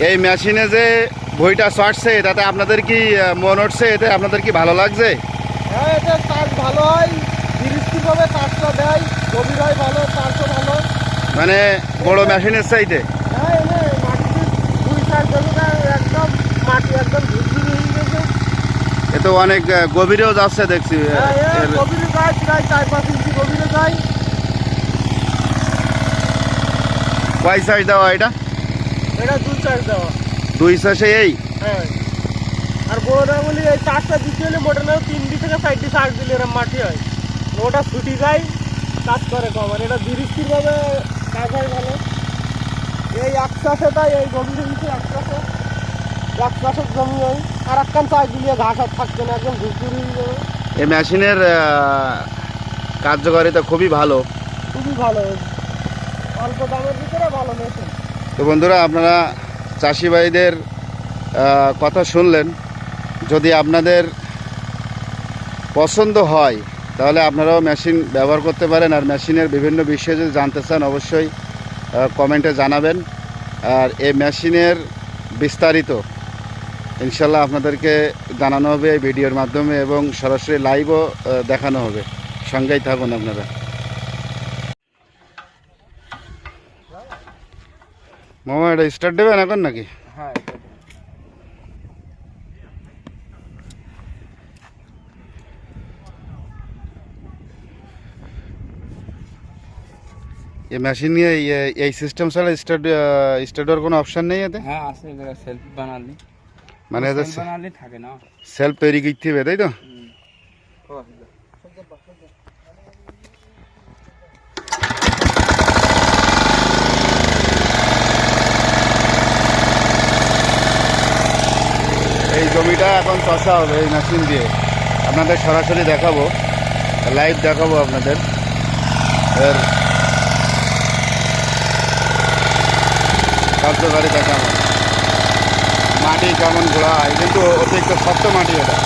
এই মেশিনে যে বইটা চটছে তাতে আপনাদের কি মন উঠছে? এতে আপনাদের কি ভালো লাগছে? হ্যাঁ এটা কাজ ভালো হয় দৃষ্টিভাবে কাজটা দেয় গভীর হয় ভালো কাজও ভালো। মানে বড় মেশিনের চাইতে? হ্যাঁ দুই চার একদম মাটি একদম এ তো অনেক গভীরেও যাচ্ছে দেখছি হ্যাঁ এ এর- গভীরে যায় প্রায় চার পাঁচ ইঞ্চি গভীরে যায়। কয় সাইজ দেওয়া এটা? এটা দুই চার দেওয়া। দুই সাইজে এই? হ্যাঁ। আর বড়টা বলি এই চারটা দিতে হলে মোটা নেও তিনটি থেকে চারটি চার দিলে এরম মাটি হয়। ওটা ছুটি যায় কাজ করে কম আর এটা দৃষ্টিভাবে কাজ হয় ভালো। এই এক চাষে তাই এই গভীর হয়েছে এক চাষে। এক চাষের জমি হয়। আর একখান চাষ দিলে ঘাস আর থাকছে না একদম হয়ে যাবে। এই মেশিনের কার্যকারিতা খুবই ভালো। খুবই ভালো। অল্প দামের ভিতরে ভালো মেশিন। তো বন্ধুরা আপনারা চাষি ভাইদের আহ, কথা শুনলেন। যদি আপনাদের পছন্দ হয় তাহলে আপনারাও মেশিন ব্যবহার করতে পারেন। আর মেশিনের বিভিন্ন বিষয়ে যদি জানতে চান অবশ্যই কমেন্টে জানাবেন। আর এই মেশিনের বিস্তারিত ইনশাল্লাহ আপনাদেরকে জানানো হবে এই ভিডিওর মাধ্যমে এবং সরাসরি লাইভও দেখানো হবে। সঙ্গেই থাকুন আপনারা। মামা এটা স্টার্ট দেবেন এখন নাকি? হ্যাঁ এই মেশিন নিয়ে এই- সিস্টেম ছাড়া স্টার্ট স্টার্ট কোনো অপশন নেই এতে? হ্যাঁ আছে এগুলো সেলফ বানালি। মানে সেলফ বানালি থাকে না। সেলফ তৈরি করতে হবে তাই তো? এই জমিটা এখন চষা হবে, এই মেশিন দিয়ে। আপনাদের সরাসরি দেখাবো লাইভ দেখাবো আপনাদের। এর কার্যকারিতা কেমন? মাটি কেমন ঘোড়া হয়? কিন্তু অতিরিক্ত শক্ত মাটি এটা।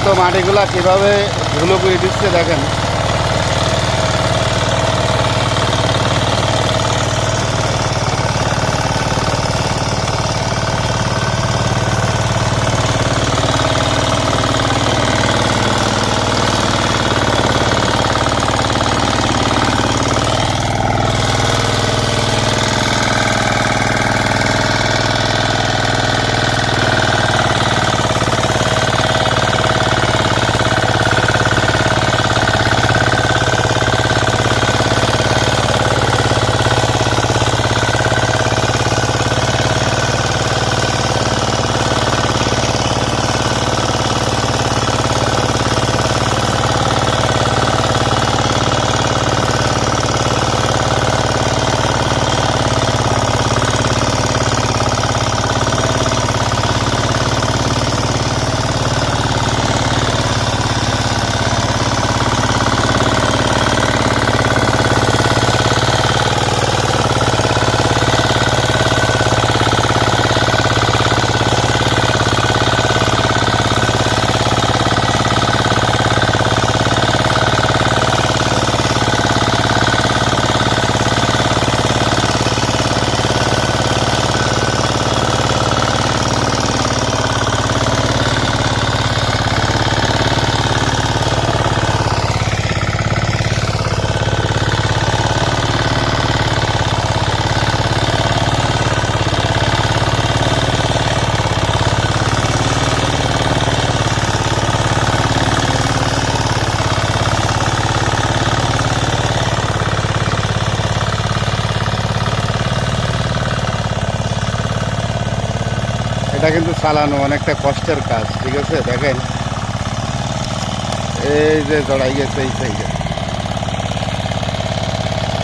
শক্ত মাটিগুলা কীভাবে ধুলো করে দিচ্ছে দেখেন। এটা কিন্তু চালানো অনেকটা কষ্টের কাজ, ঠিক আছে? দেখেন। এই যে জড়াই গেছে, এই সাইডে।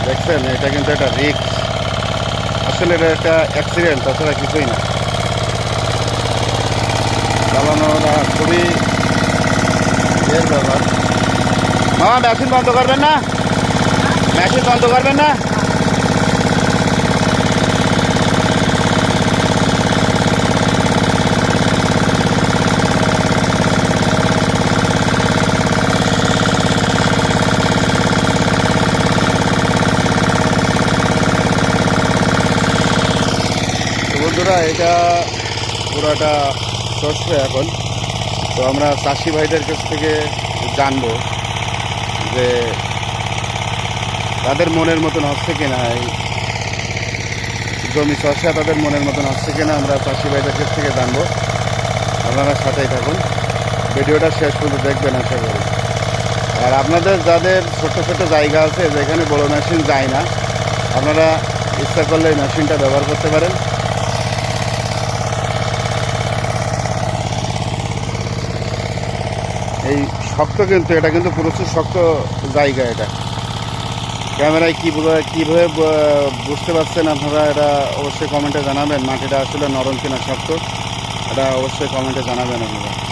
দেখছেন? এটা কিন্তু একটা রিক্স আসলে এটা একটা অ্যাক্সিডেন্ট তাছাড়া কিছুই না। চালানোটা খুবই ইয়ের ব্যাপার। মামা মেশিন বন্ধ করবেন না? মেশিন বন্ধ করবেন না? বন্ধুরা, এটা পুরাটা চষবে এখন। তো আমরা চাষি ভাইদের কাছ থেকে জানব যে তাদের মনের মতন হচ্ছে কিনা এই জমি চষা তাদের মনের মতন হচ্ছে কিনা আমরা চাষি ভাইদের কাছ থেকে জানব। আপনারা সাথেই থাকুন। ভিডিওটা শেষ পর্যন্ত দেখবেন, আশা করি। আর আপনাদের যাদের ছোট ছোট জায়গা আছে, যেখানে বড় মেশিন যায় না, আপনারা ইচ্ছা করলে মেশিনটা ব্যবহার করতে পারেন। এই শক্ত কিন্তু, এটা কিন্তু প্রচুর শক্ত জায়গা এটা। ক্যামেরায় কী কীভাবে বুঝতে পারছেন আপনারা? এটা অবশ্যই কমেন্টে জানাবেন। মাটিটা আসলে নরম কিনা শক্ত, এটা অবশ্যই কমেন্টে জানাবেন আপনারা।